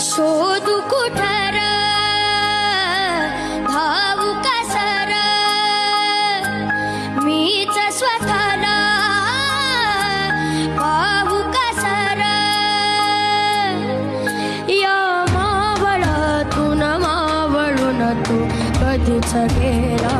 शोधू कुठर? धावू कसर मीच स्वतःला पाहू कसर या मावळातून मावळून तू कधीच गेला